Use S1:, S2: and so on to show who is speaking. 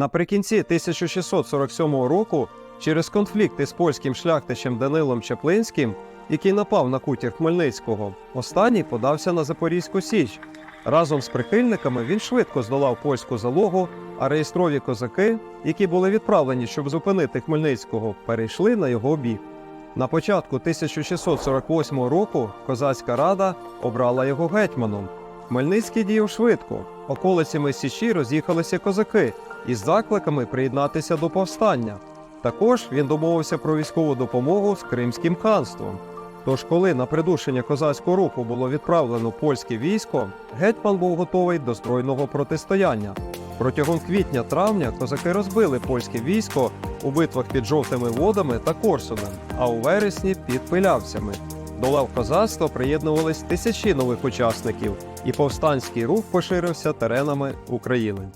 S1: Наприкінці 1647 року, через конфлікти з польським шляхтичем Данилом Чаплинським, який напав на кутір Хмельницького, останній подався на Запорізьку Січ. Разом з прихильниками він швидко здолав польську залогу, а реєстрові козаки, які були відправлені, щоб зупинити Хмельницького, перейшли на його бік. На початку 1648 року козацька рада обрала його гетьманом. Хмельницький діяв швидко. Околицями Січі роз'їхалися козаки із закликами приєднатися до повстання. Також він домовився про військову допомогу з Кримським ханством. Тож, коли на придушення козацького руху було відправлено польське військо, гетьман був готовий до збройного протистояння. Протягом квітня-травня козаки розбили польське військо у битвах під жовтими водами та Корсуном, а у вересні під Пилявцями. До лав козацтва приєднувались тисячі нових учасників, і повстанський рух поширився теренами України.